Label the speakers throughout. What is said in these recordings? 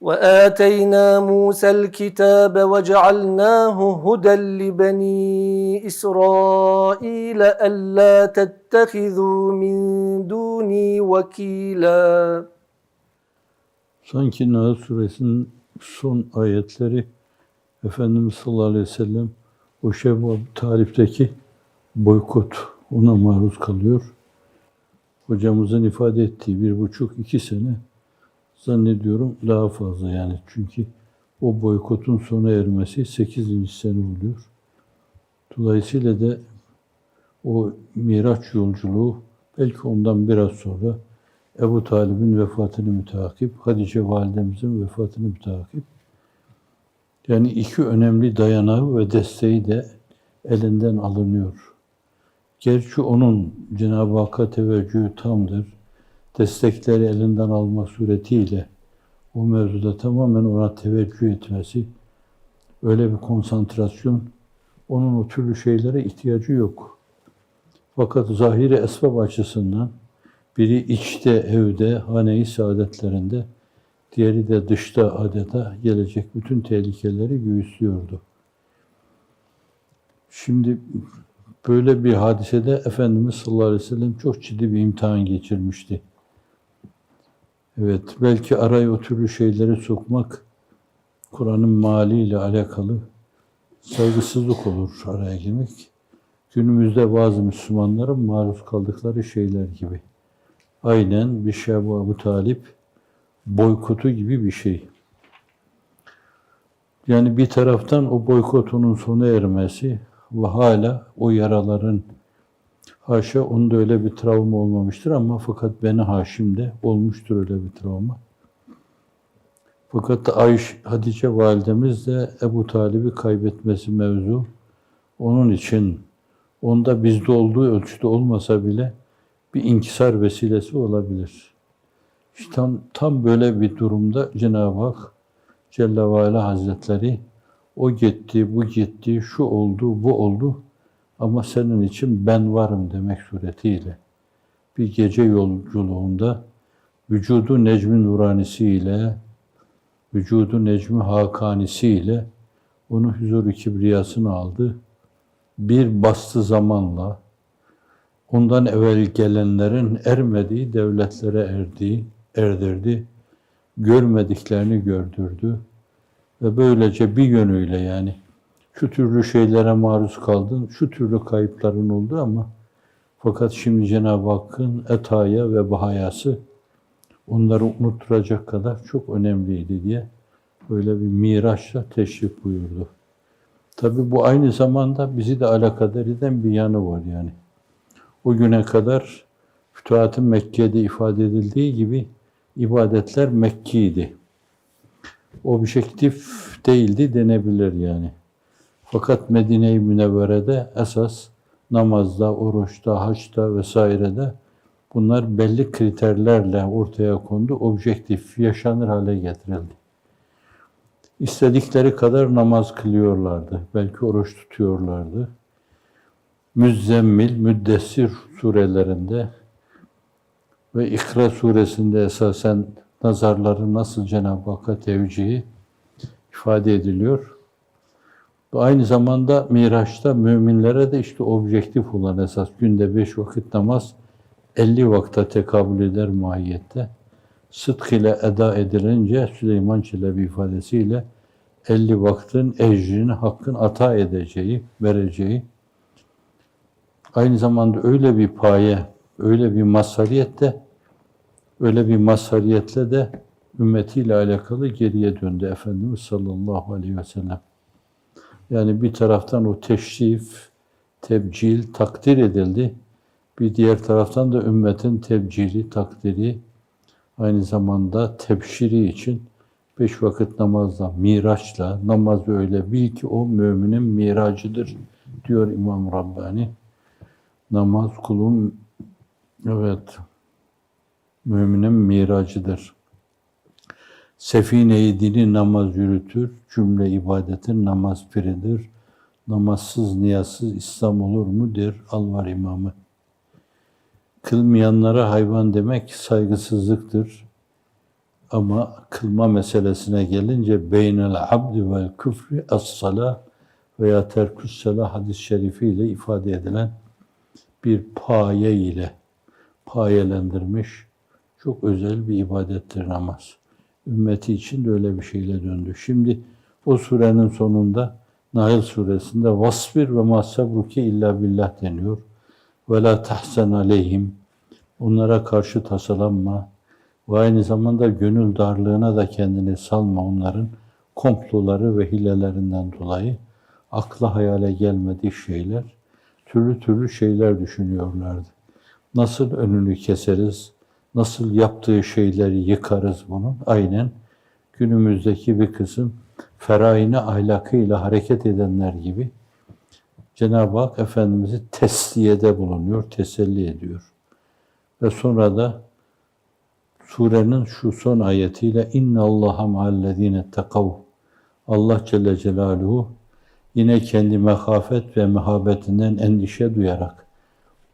Speaker 1: وآتينا موسى الكتاب وجعلناه هدى لبني إسرائيل ألا تتخذوا من دوني وكيلاً
Speaker 2: Sanki Nahl suresinin son ayetleri Efendimiz sallallahu aleyhi ve sellem o Şevval tarifteki boykot ona maruz kalıyor. Hocamızın ifade ettiği bir buçuk iki sene zannediyorum daha fazla yani. Çünkü o boykotun sona ermesi 8. sene oluyor. Dolayısıyla da o Miraç yolculuğu belki ondan biraz sonra Ebu Talib'in vefatını müteakip, Hadice validemizin vefatını müteakip. Yani iki önemli dayanağı ve desteği de elinden alınıyor. Gerçi onun Cenab-ı Hakk'a teveccühü tamdır. Destekleri elinden alma suretiyle o mevzuda tamamen ona teveccüh etmesi, öyle bir konsantrasyon, onun o türlü şeylere ihtiyacı yok. Fakat zahiri esbab açısından biri içte, evde, hane-i saadetlerinde, diğeri de dışta adeta gelecek bütün tehlikeleri göğüslüyordu. Şimdi böyle bir hadisede Efendimiz sallallahu aleyhi ve sellem çok ciddi bir imtihan geçirmişti. Evet, belki araya o şeyleri sokmak Kur'an'ın maliyle alakalı saygısızlık olur araya girmek. Günümüzde bazı Müslümanların maruz kaldıkları şeyler gibi aynen bir şey bu Ebu Talip boykotu gibi bir şey. Yani bir taraftan o boykotunun sona ermesi ve hala o yaraların haşa onda öyle bir travma olmamıştır ama fakat beni Haşim'de olmuştur öyle bir travma. Fakat Ayş Hatice validemiz de Ebu Talib'i kaybetmesi mevzu. Onun için onda bizde olduğu ölçüde olmasa bile bir inkisar vesilesi olabilir. İşte tam, tam böyle bir durumda Cenab-ı Hak Celle ve Hazretleri o gitti, bu gitti, şu oldu, bu oldu ama senin için ben varım demek suretiyle bir gece yolculuğunda vücudu necmi nuranisiyle, vücudu necmi hakanisiyle onu huzur-u kibriyasını aldı. Bir bastı zamanla, ondan evvel gelenlerin ermediği devletlere erdiği, erdirdi, görmediklerini gördürdü ve böylece bir yönüyle yani şu türlü şeylere maruz kaldın, şu türlü kayıpların oldu ama fakat şimdi Cenab-ı Hakk'ın etaya ve bahayası onları unutturacak kadar çok önemliydi diye böyle bir miraçla teşrif buyurdu. Tabi bu aynı zamanda bizi de alakadar eden bir yanı var yani. O güne kadar Fütuhat-ı Mekke'de ifade edildiği gibi ibadetler Mekki'ydi. Objektif değildi denebilir yani. Fakat Medine-i Münevvere'de esas namazda, oruçta, haçta vesairede bunlar belli kriterlerle ortaya kondu. Objektif, yaşanır hale getirildi. İstedikleri kadar namaz kılıyorlardı. Belki oruç tutuyorlardı. Müzzemmil, Müddessir surelerinde ve İkra suresinde esasen nazarların nasıl Cenab-ı Hakk'a tevcihi ifade ediliyor. Ve aynı zamanda Miraç'ta müminlere de işte objektif olan esas günde beş vakit namaz 50 vakta tekabül eder mahiyette. Sıdk ile eda edilince Süleyman Çelebi ifadesiyle 50 vaktin ecrini hakkın ata edeceği, vereceği Aynı zamanda öyle bir paye, öyle bir mazhariyette, öyle bir mazhariyetle de ümmetiyle alakalı geriye döndü Efendimiz sallallahu aleyhi ve sellem. Yani bir taraftan o teşrif, tebcil, takdir edildi. Bir diğer taraftan da ümmetin tebcili, takdiri, aynı zamanda tebşiri için beş vakit namazla, miraçla, namaz öyle bil ki o müminin miracıdır diyor İmam Rabbani. Namaz kulun evet müminin miracıdır. Sefine-i dini namaz yürütür, cümle ibadetin namaz piridir. Namazsız, niyazsız İslam olur mu der Alvar İmamı. Kılmayanlara hayvan demek saygısızlıktır. Ama kılma meselesine gelince beynel abdi vel küfrü as-salah veya terküs salah hadis-i şerifiyle ifade edilen bir paye ile payelendirmiş çok özel bir ibadettir namaz. Ümmeti için de öyle bir şeyle döndü. Şimdi o surenin sonunda Nail suresinde vasbir ve masabruke illa billah deniyor. Ve la tahsen aleyhim. Onlara karşı tasalanma. Ve aynı zamanda gönül darlığına da kendini salma onların komploları ve hilelerinden dolayı akla hayale gelmedik şeyler, türlü türlü şeyler düşünüyorlardı. Nasıl önünü keseriz, nasıl yaptığı şeyleri yıkarız bunun? Aynen günümüzdeki bir kısım ferayine ahlakıyla hareket edenler gibi Cenab-ı Hak Efendimiz'i tesliyede bulunuyor, teselli ediyor. Ve sonra da surenin şu son ayetiyle inna Allaha ma'allezine tekav Allah Celle Celaluhu yine kendi mehafet ve mehabetinden endişe duyarak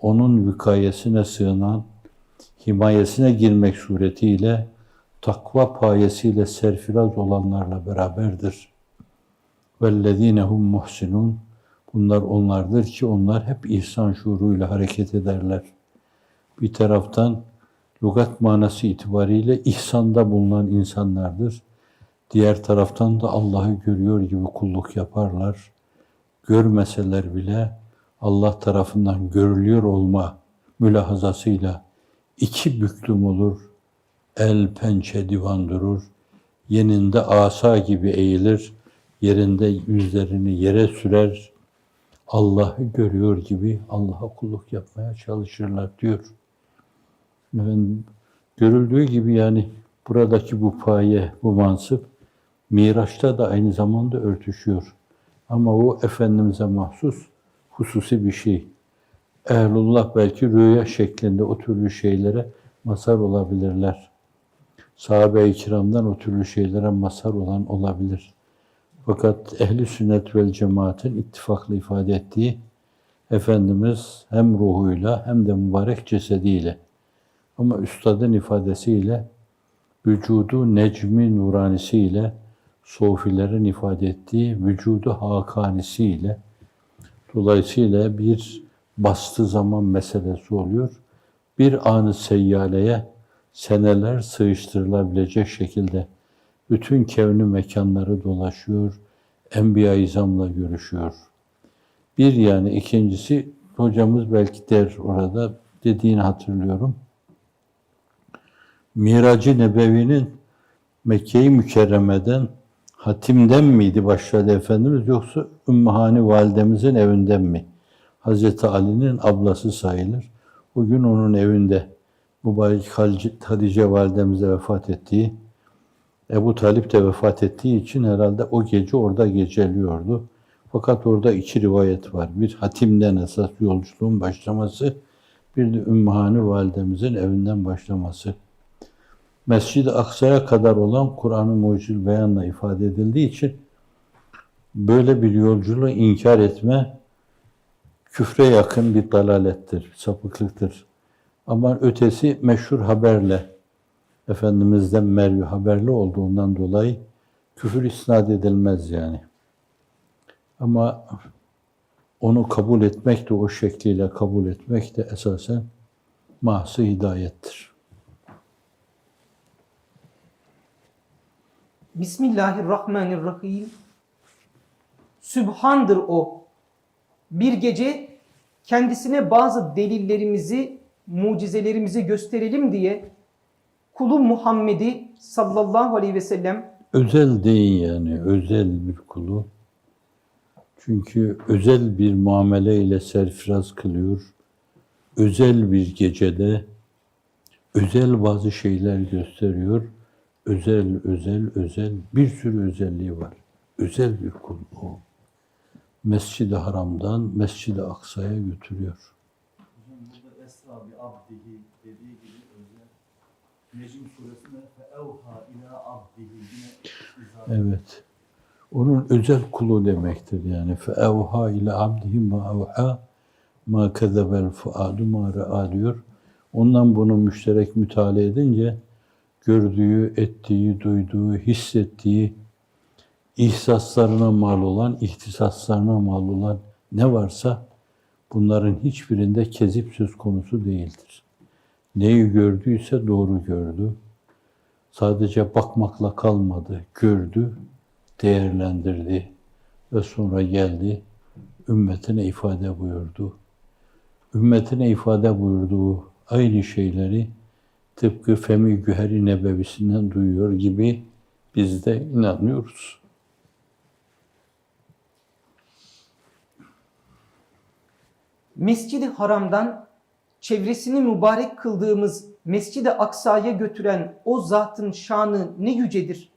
Speaker 2: onun vikayesine sığınan, himayesine girmek suretiyle takva payesiyle serfiraz olanlarla beraberdir. وَالَّذ۪ينَ هُمْ muhsinun Bunlar onlardır ki onlar hep ihsan şuuruyla hareket ederler. Bir taraftan lügat manası itibariyle ihsanda bulunan insanlardır. Diğer taraftan da Allah'ı görüyor gibi kulluk yaparlar. Görmeseler bile Allah tarafından görülüyor olma mülahazasıyla iki büklüm olur, el pençe divan durur, yeninde asa gibi eğilir, yerinde yüzlerini yere sürer, Allah'ı görüyor gibi Allah'a kulluk yapmaya çalışırlar diyor. Efendim, görüldüğü gibi yani buradaki bu paye, bu mansıp Miraç'ta da aynı zamanda örtüşüyor. Ama o Efendimiz'e mahsus hususi bir şey. Ehlullah belki rüya şeklinde o türlü şeylere mazhar olabilirler. Sahabe-i kiramdan o türlü şeylere mazhar olan olabilir. Fakat ehli sünnet vel cemaatin ittifaklı ifade ettiği Efendimiz hem ruhuyla hem de mübarek cesediyle ama üstadın ifadesiyle vücudu necmi nuranisiyle sofilerin ifade ettiği vücudu hakanisiyle dolayısıyla bir bastı zaman meselesi oluyor. Bir anı seyyaleye seneler sığıştırılabilecek şekilde bütün kevni mekanları dolaşıyor, Enbiya-i İzam'la görüşüyor. Bir yani ikincisi hocamız belki der orada dediğini hatırlıyorum. Miracı Nebevi'nin Mekke-i Mükerreme'den hatimden miydi başladı Efendimiz yoksa Ümmühani validemizin evinden mi? Hazreti Ali'nin ablası sayılır. Bugün onun evinde mübarek Hadice validemiz de vefat ettiği, Ebu Talip de vefat ettiği için herhalde o gece orada geceliyordu. Fakat orada iki rivayet var. Bir hatimden esas yolculuğun başlaması, bir de Ümmühani validemizin evinden başlaması. Mescid-i Aksa'ya kadar olan Kur'an-ı Mucizül Beyan'la ifade edildiği için böyle bir yolculuğu inkar etme küfre yakın bir dalalettir, sapıklıktır. Ama ötesi meşhur haberle, Efendimiz'den mervi haberli olduğundan dolayı küfür isnat edilmez yani. Ama onu kabul etmek de o şekliyle kabul etmek de esasen mahsı hidayettir.
Speaker 3: Bismillahirrahmanirrahim. Sübhandır o. Bir gece kendisine bazı delillerimizi, mucizelerimizi gösterelim diye kulu Muhammed'i sallallahu aleyhi ve sellem
Speaker 2: Özel deyin yani, özel bir kulu. Çünkü özel bir muamele ile serfiraz kılıyor. Özel bir gecede özel bazı şeyler gösteriyor. Özel, özel, özel bir sürü özelliği var. Özel bir kul o. Mescid-i Haram'dan Mescid-i Aksa'ya götürüyor. Evet. Onun özel kulu demektir yani. Fe evha ila abdihi ma evha ma kezebel fuadu ma ra'a diyor. Ondan bunu müşterek mütale edince gördüğü, ettiği, duyduğu, hissettiği, ihsaslarına mal olan, ihtisaslarına mal olan ne varsa bunların hiçbirinde kezip söz konusu değildir. Neyi gördüyse doğru gördü. Sadece bakmakla kalmadı, gördü, değerlendirdi ve sonra geldi, ümmetine ifade buyurdu. Ümmetine ifade buyurduğu aynı şeyleri tıpkı Femi Güheri Nebevisinden duyuyor gibi biz de inanıyoruz.
Speaker 3: Mescid-i Haram'dan çevresini mübarek kıldığımız Mescid-i Aksa'ya götüren o zatın şanı ne yücedir.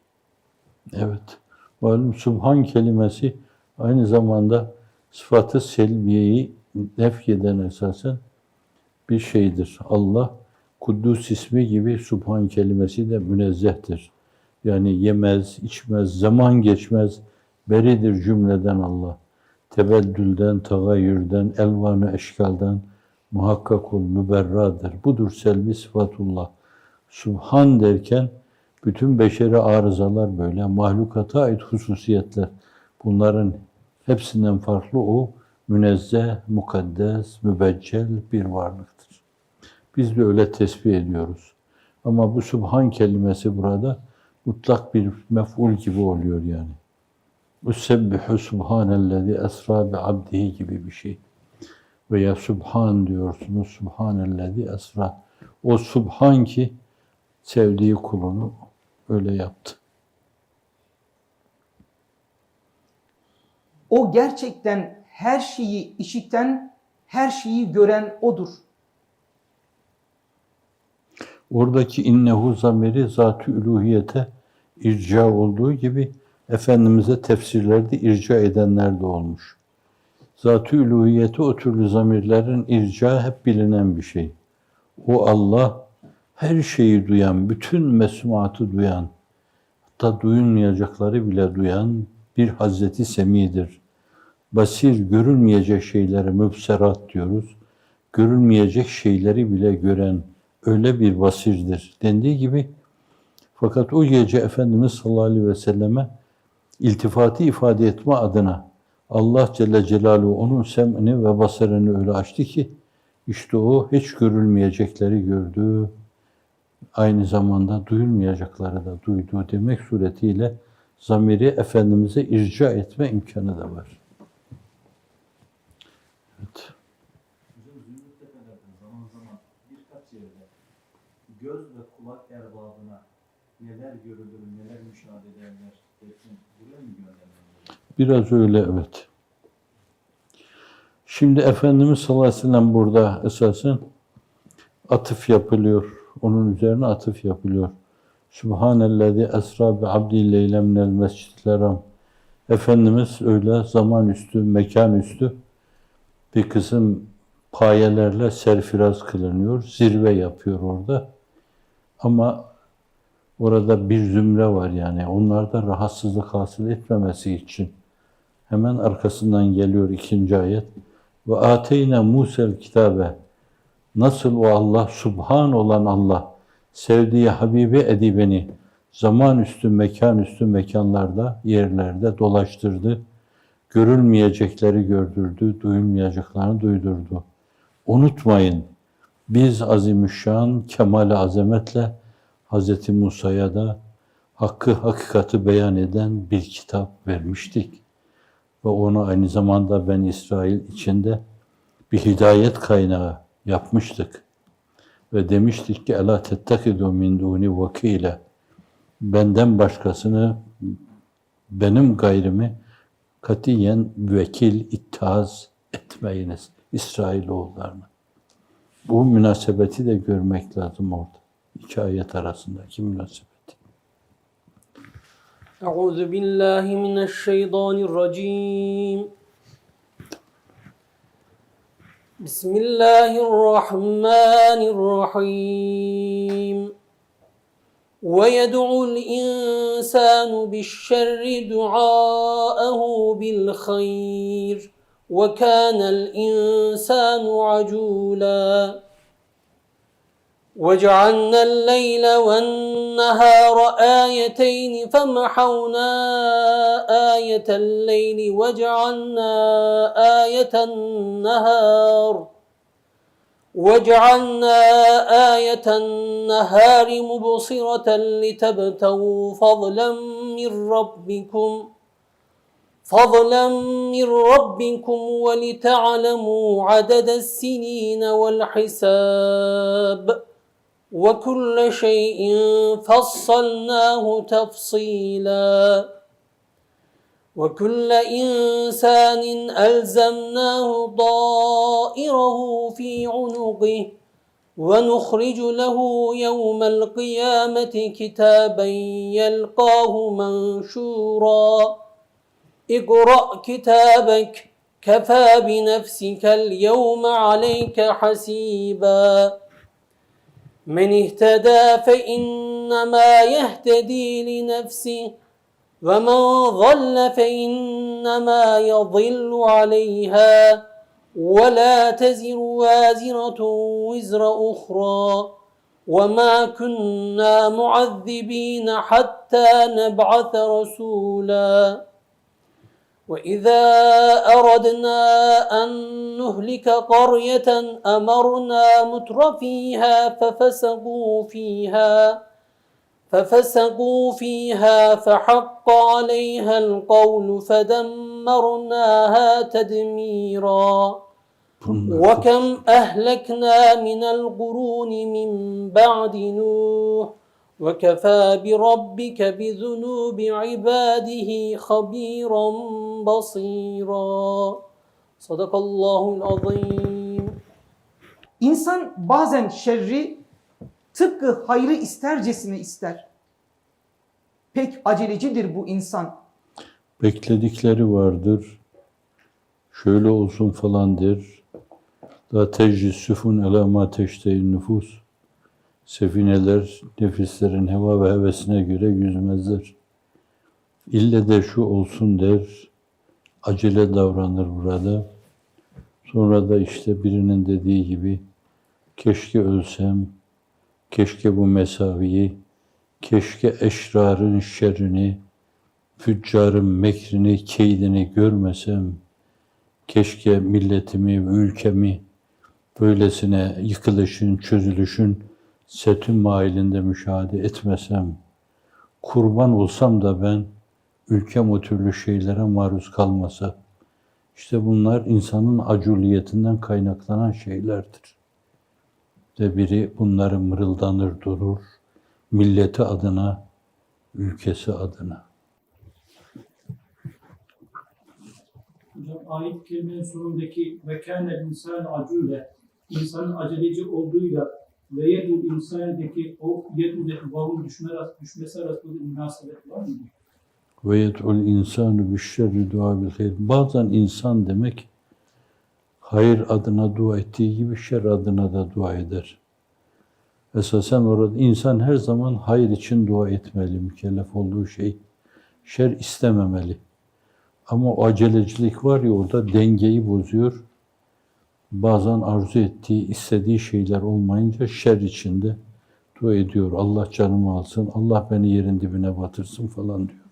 Speaker 2: Evet. Malum Subhan kelimesi aynı zamanda sıfatı selbiyeyi nefyeden esasen bir şeydir. Allah Kuddus ismi gibi Subhan kelimesi de münezzehtir. Yani yemez, içmez, zaman geçmez, beridir cümleden Allah. Tebeddülden, tagayyürden, elvanı eşkaldan muhakkak ol, müberradır. Budur selbi sıfatullah. Subhan derken bütün beşeri arızalar böyle, mahlukata ait hususiyetler. Bunların hepsinden farklı o münezzeh, mukaddes, mübeccel bir varlıktır. Biz de öyle tesbih ediyoruz. Ama bu subhan kelimesi burada mutlak bir mef'ul gibi oluyor yani. Usebbihu subhanellezi esra bi abdihi gibi bir şey. Veya subhan diyorsunuz, subhanellezi esra. O subhan ki sevdiği kulunu öyle yaptı.
Speaker 3: O gerçekten her şeyi işiten, her şeyi gören odur.
Speaker 2: Oradaki innehu zamiri zat-ı üluhiyete irca olduğu gibi Efendimiz'e tefsirlerde irca edenler de olmuş. Zat-ı üluhiyeti o türlü zamirlerin irca hep bilinen bir şey. O Allah her şeyi duyan, bütün mesmuatı duyan, hatta duyulmayacakları bile duyan bir Hazreti Semi'dir. Basir, görülmeyecek şeylere mübserat diyoruz. Görülmeyecek şeyleri bile gören öyle bir basirdir dendiği gibi fakat o gece Efendimiz sallallahu aleyhi ve selleme iltifatı ifade etme adına Allah Celle Celaluhu onun sem'ini ve basarını öyle açtı ki işte o hiç görülmeyecekleri gördü. Aynı zamanda duyulmayacakları da duydu demek suretiyle zamiri Efendimiz'e irca etme imkanı da var. Evet.
Speaker 4: Göz ve kulak erbabına neler görülür, neler müşahede ederler
Speaker 2: Biraz öyle evet. Şimdi Efendimiz sallallahu aleyhi ve sellem burada esasen atıf yapılıyor. Onun üzerine atıf yapılıyor. Subhanellezi esra bi abdi leyle minel mescidil. Efendimiz öyle zaman üstü, mekan üstü bir kısım payelerle serfiraz kılınıyor. Zirve yapıyor orada. Ama orada bir zümre var yani. Onlarda rahatsızlık hasıl etmemesi için. Hemen arkasından geliyor ikinci ayet. Ve ateyna Musa'l kitabe. Nasıl o Allah, Subhan olan Allah, sevdiği Habibi edibeni zaman üstü, mekan üstü mekanlarda, yerlerde dolaştırdı. Görülmeyecekleri gördürdü, duyulmayacaklarını duydurdu. Unutmayın, biz azimüşşan, kemal azametle Hz. Musa'ya da hakkı, hakikati beyan eden bir kitap vermiştik. Ve onu aynı zamanda ben İsrail içinde bir hidayet kaynağı yapmıştık. Ve demiştik ki ela tettehidu min duni vakile. Benden başkasını benim gayrimi katiyen vekil ittihaz etmeyiniz İsrailoğullarına. Bu münasebeti de görmek lazım orada İki ayet arasındaki münasebeti.
Speaker 5: أعوذ بالله من الشيطان الرجيم بسم الله الرحمن الرحيم ويدعو الإنسان بالشر دعاءه بالخير وكان الإنسان عجولاً وجعلنا الليل والنهار آيتين فمحونا آية الليل وجعلنا آية النهار وجعلنا آية النهار مبصرة لتبتغوا فضلا من ربكم فضلا من ربكم ولتعلموا عدد السنين والحساب وكل شيء فصلناه تفصيلا. وكل إنسان ألزمناه طائره في عنقه ونخرج له يوم القيامة كتابا يلقاه منشورا. اقرأ كتابك كفى بنفسك اليوم عليك حسيبا. من اهتدى فإنما يهتدي لنفسه ومن ضل فإنما يضل عليها ولا تزر وازرة وزر أخرى وما كنا معذبين حتى نبعث رسولا. وإذا أردنا أن نهلك قرية أمرنا متر فيها ففسقوا فيها ففسقوا فيها فحق عليها القول فدمرناها تدميرا وكم أهلكنا من القرون من بعد نوح وكفى بربك بذنوب عباده خبيرا بصيرا صدق الله العظيم
Speaker 3: İnsan bazen şerri tıpkı hayrı istercesine ister. Pek acelecidir bu insan.
Speaker 2: bekledikleri vardır. Şöyle olsun falan der. La tecrüsüfün ala ma teşteyin nüfus. Sefineler nefislerin heva ve hevesine göre yüzmezler. İlle de şu olsun der. Acele davranır burada. Sonra da işte birinin dediği gibi keşke ölsem, keşke bu mesaviyi, keşke eşrarın şerrini, füccarın mekrini, keydini görmesem, keşke milletimi ve ülkemi böylesine yıkılışın, çözülüşün setün mailinde müşahede etmesem, kurban olsam da ben ülkem o türlü şeylere maruz kalmasa, işte bunlar insanın acurliyetinden kaynaklanan şeylerdir. Ve biri bunları mırıldanır durur, milleti adına, ülkesi adına.
Speaker 6: Hocam ayet kelimenin sonundaki ve kâne insan acule insanın aceleci olduğuyla ve yedul insandaki o yedudaki vavun düşme, düşmesi arasında bir münasebet var mı?
Speaker 2: Ve yed'ul insanu bişşerri dua bil hayr. Bazen insan demek hayır adına dua ettiği gibi şer adına da dua eder. Esasen orada insan her zaman hayır için dua etmeli, mükellef olduğu şey. Şer istememeli. Ama o acelecilik var ya orada dengeyi bozuyor. Bazen arzu ettiği, istediği şeyler olmayınca şer içinde dua ediyor. Allah canımı alsın, Allah beni yerin dibine batırsın falan diyor.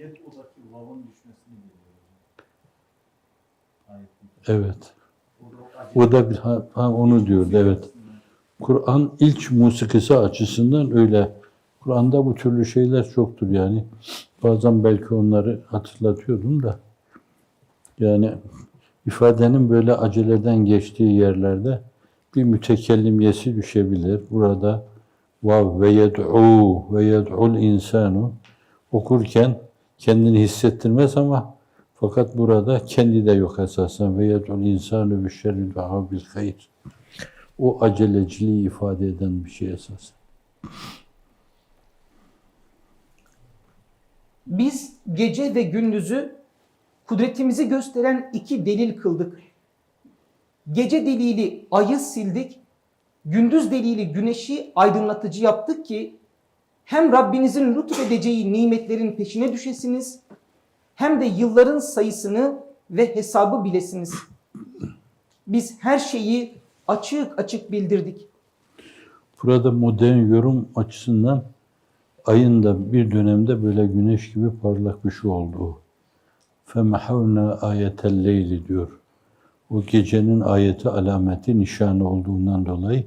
Speaker 4: Niyet odaki vavun düşmesini. Ayetlik.
Speaker 2: Evet.
Speaker 4: O da
Speaker 2: bir, ha, ha, onu diyordu evet. Kur'an ilk musikisi açısından öyle. Kur'an'da bu türlü şeyler çoktur yani. Bazen belki onları hatırlatıyordum da. Yani ifadenin böyle aceleden geçtiği yerlerde bir mütekellimyesi düşebilir. Burada vav ve yed'u ve yed'ul insanu okurken kendini hissettirmez ama fakat burada kendi de yok esasen ve yed'ul insanu bi şerri du'a bil hayr. O aceleciliği ifade eden bir şey esasen.
Speaker 3: Biz gece ve gündüzü kudretimizi gösteren iki delil kıldık. Gece delili ayı sildik, gündüz delili güneşi aydınlatıcı yaptık ki hem Rabbinizin lütfedeceği nimetlerin peşine düşesiniz hem de yılların sayısını ve hesabı bilesiniz. Biz her şeyi açık açık bildirdik.
Speaker 2: Burada modern yorum açısından ayın da bir dönemde böyle güneş gibi parlak bir şey olduğu. فَمَحَوْنَا آيَةَ اللَّيْلِ diyor. O gecenin ayeti, alameti, nişanı olduğundan dolayı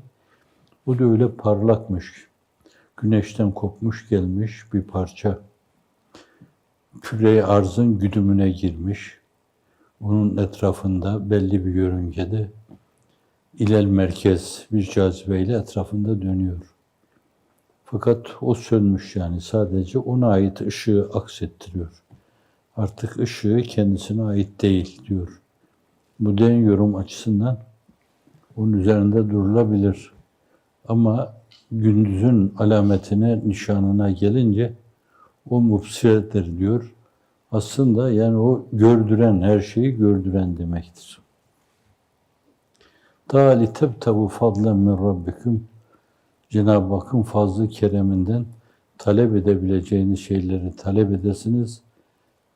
Speaker 2: o da öyle parlakmış. Güneşten kopmuş gelmiş bir parça. Küre arzın güdümüne girmiş. Onun etrafında belli bir yörüngede ilel merkez bir cazibeyle etrafında dönüyor. Fakat o sönmüş yani sadece ona ait ışığı aksettiriyor. Artık ışığı kendisine ait değil diyor. Modern yorum açısından onun üzerinde durulabilir. Ama gündüzün alametine, nişanına gelince o mubsiredir diyor. Aslında yani o gördüren, her şeyi gördüren demektir. Ta li tebtevu fadlen min rabbikum Cenab-ı Hakk'ın fazlı kereminden talep edebileceğiniz şeyleri talep edesiniz.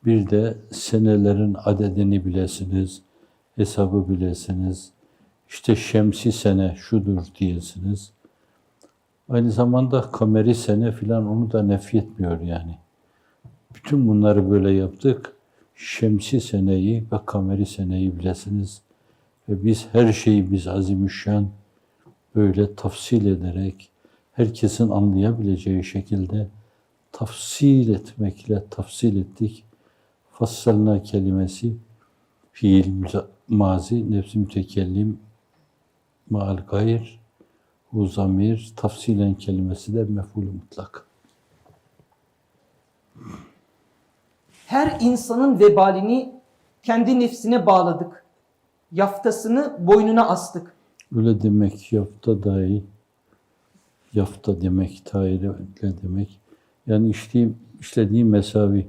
Speaker 2: Bir de senelerin adedini bilesiniz, hesabı bilesiniz. İşte şemsi sene şudur diyesiniz. Aynı zamanda kameri sene filan onu da nefyetmiyor yani. Bütün bunları böyle yaptık. Şemsi seneyi ve kameri seneyi bilesiniz. Ve biz her şeyi biz azimüşşan böyle tafsil ederek herkesin anlayabileceği şekilde tafsil etmekle tafsil ettik. Fassalna kelimesi fiil mazi nefsi mütekellim maal gayr bu zamir tafsilen kelimesi de mef'ul mutlak.
Speaker 3: Her insanın vebalini kendi nefsine bağladık. Yaftasını boynuna astık.
Speaker 2: Öyle demek yafta dahi yafta demek, daire demek. Yani işlediğim, işlediğim mesavi.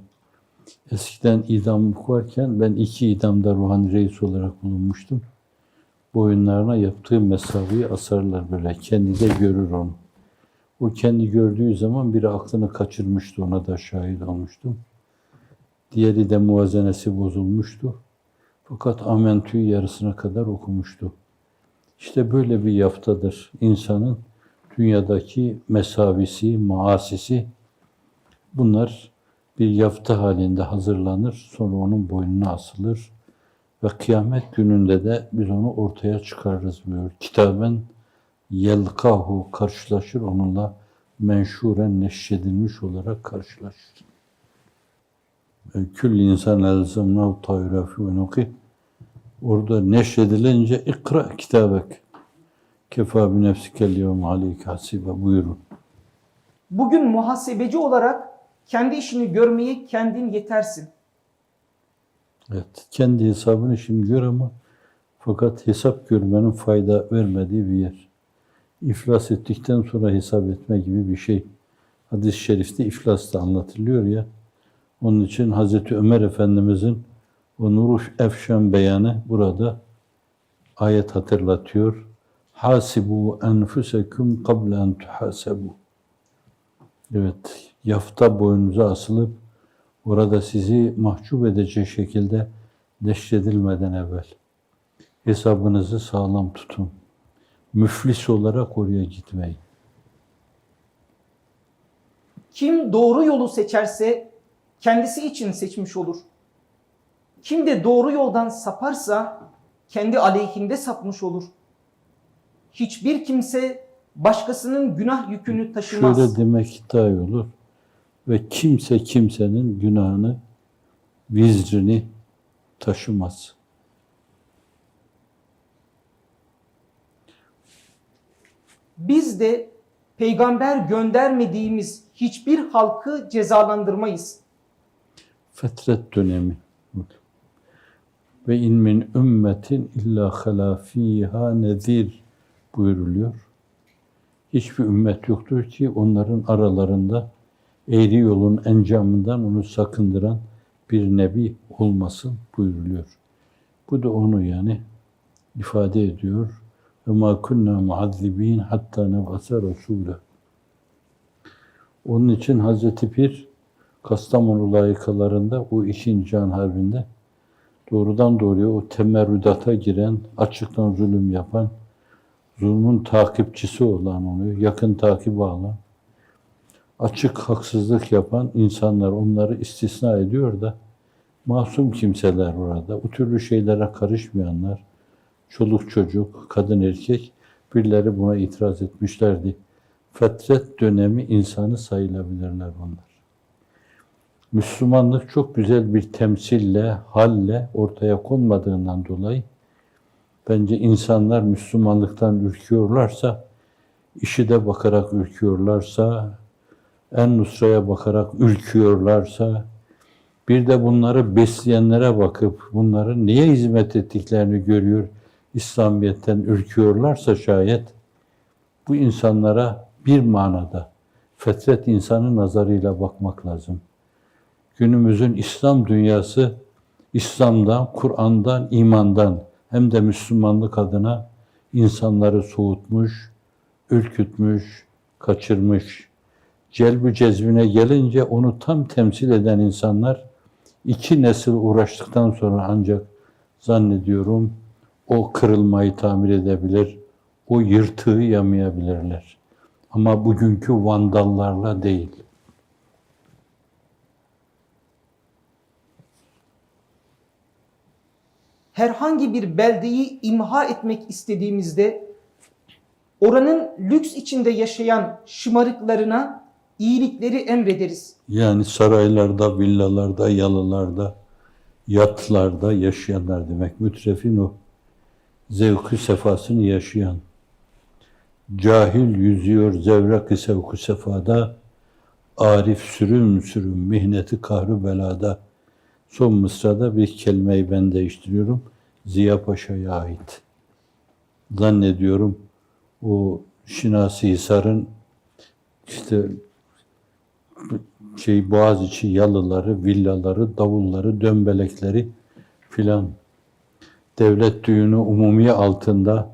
Speaker 2: Eskiden idam varken ben iki idamda ruhani reis olarak bulunmuştum. Boyunlarına yaptığı mesaviyi asarlar böyle. Kendi de görür onu. O kendi gördüğü zaman biri aklını kaçırmıştı. Ona da şahit olmuştum. Diğeri de muvazenesi bozulmuştu. Fakat Amentü'yü yarısına kadar okumuştu. İşte böyle bir yaftadır insanın dünyadaki mesavisi, maasisi. Bunlar bir yafta halinde hazırlanır, sonra onun boynuna asılır ve kıyamet gününde de biz onu ortaya çıkarırız diyor. Kitaben yelkahu karşılaşır onunla menşuren neşredilmiş olarak karşılaşır. Kül insan elzemnahu tayra fi unuki Orada neşredilince ikra kitabek. Kefa bi nefsikel yevme hasibe buyurun.
Speaker 3: Bugün muhasebeci olarak kendi işini görmeye kendin yetersin.
Speaker 2: Evet, kendi hesabını şimdi gör ama fakat hesap görmenin fayda vermediği bir yer. İflas ettikten sonra hesap etme gibi bir şey. Hadis-i şerifte iflas da anlatılıyor ya. Onun için Hazreti Ömer Efendimizin o nuru efşan beyanı burada ayet hatırlatıyor. Hasibu enfusekum qabla en tuhasebu. Evet, yafta boynunuza asılıp orada sizi mahcup edecek şekilde neşredilmeden evvel hesabınızı sağlam tutun. Müflis olarak oraya gitmeyin.
Speaker 3: Kim doğru yolu seçerse kendisi için seçmiş olur. Kim de doğru yoldan saparsa kendi aleyhinde sapmış olur. Hiçbir kimse başkasının günah yükünü taşımaz.
Speaker 2: Şöyle demek daha iyi olur ve kimse kimsenin günahını, vizrini taşımaz.
Speaker 3: Biz de peygamber göndermediğimiz hiçbir halkı cezalandırmayız.
Speaker 2: Fetret dönemi. Ve in min ümmetin illa halafiha nezir buyuruluyor. Hiçbir ümmet yoktur ki onların aralarında eğri yolun encamından onu sakındıran bir nebi olmasın buyuruluyor. Bu da onu yani ifade ediyor. Ve ma kunna muazzibin hatta nebasa rasûle. Onun için Hazreti Pir Kastamonu layıkalarında o ikinci Can Harbi'nde doğrudan doğruya o temerrüdata giren, açıktan zulüm yapan, zulmün takipçisi olan onu, yakın takip alan, açık haksızlık yapan insanlar onları istisna ediyor da masum kimseler orada, o türlü şeylere karışmayanlar, çoluk çocuk, kadın erkek birileri buna itiraz etmişlerdi. Fetret dönemi insanı sayılabilirler onlar. Müslümanlık çok güzel bir temsille, halle ortaya konmadığından dolayı bence insanlar Müslümanlıktan ürküyorlarsa, işi de bakarak ürküyorlarsa, en nusraya bakarak ürküyorlarsa, bir de bunları besleyenlere bakıp bunların niye hizmet ettiklerini görüyor, İslamiyet'ten ürküyorlarsa şayet, bu insanlara bir manada fetret insanı nazarıyla bakmak lazım. Günümüzün İslam dünyası İslam'dan, Kur'an'dan, imandan hem de Müslümanlık adına insanları soğutmuş, ürkütmüş, kaçırmış. Celbü cezbine gelince onu tam temsil eden insanlar iki nesil uğraştıktan sonra ancak zannediyorum o kırılmayı tamir edebilir, o yırtığı yamayabilirler. Ama bugünkü vandallarla değil.
Speaker 3: herhangi bir beldeyi imha etmek istediğimizde oranın lüks içinde yaşayan şımarıklarına iyilikleri emrederiz.
Speaker 2: Yani saraylarda, villalarda, yalılarda, yatlarda yaşayanlar demek. Mütrefin o. Zevkü sefasını yaşayan. Cahil yüzüyor zevrak-ı sevku sefada, arif sürüm sürüm mihneti kahru belada. Son mısrada bir kelimeyi ben değiştiriyorum. Ziya Paşa'ya ait. Zannediyorum o Şinasi Hisar'ın işte şey Boğaziçi yalıları, villaları, davulları, dömbelekleri filan. Devlet düğünü umumi altında,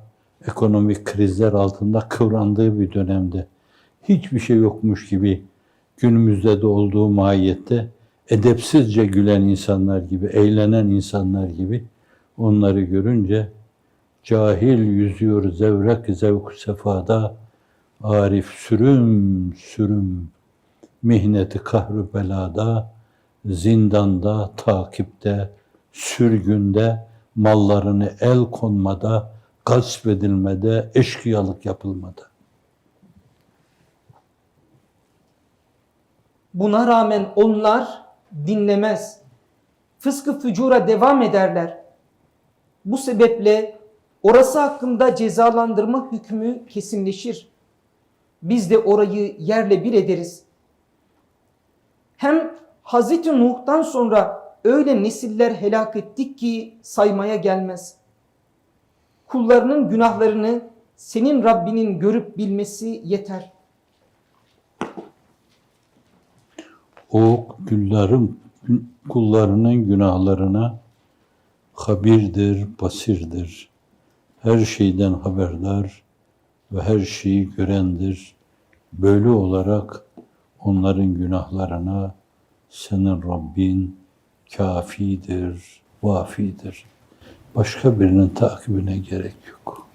Speaker 2: ekonomik krizler altında kıvrandığı bir dönemde hiçbir şey yokmuş gibi günümüzde de olduğu mahiyette edepsizce gülen insanlar gibi, eğlenen insanlar gibi onları görünce cahil yüzüyor zevrek zevk sefada arif sürüm sürüm mihneti kahru belada zindanda takipte sürgünde mallarını el konmada gasp edilmede eşkıyalık yapılmada
Speaker 3: Buna rağmen onlar dinlemez. Fıskı fücura devam ederler. Bu sebeple orası hakkında cezalandırma hükmü kesinleşir. Biz de orayı yerle bir ederiz. Hem Hazreti Nuh'tan sonra öyle nesiller helak ettik ki saymaya gelmez. Kullarının günahlarını senin Rabbinin görüp bilmesi yeter.
Speaker 2: O kulların kullarının günahlarına habirdir, basirdir. Her şeyden haberdar ve her şeyi görendir. Böyle olarak onların günahlarına senin Rabbin kafidir, vafidir. Başka birinin takibine gerek yok.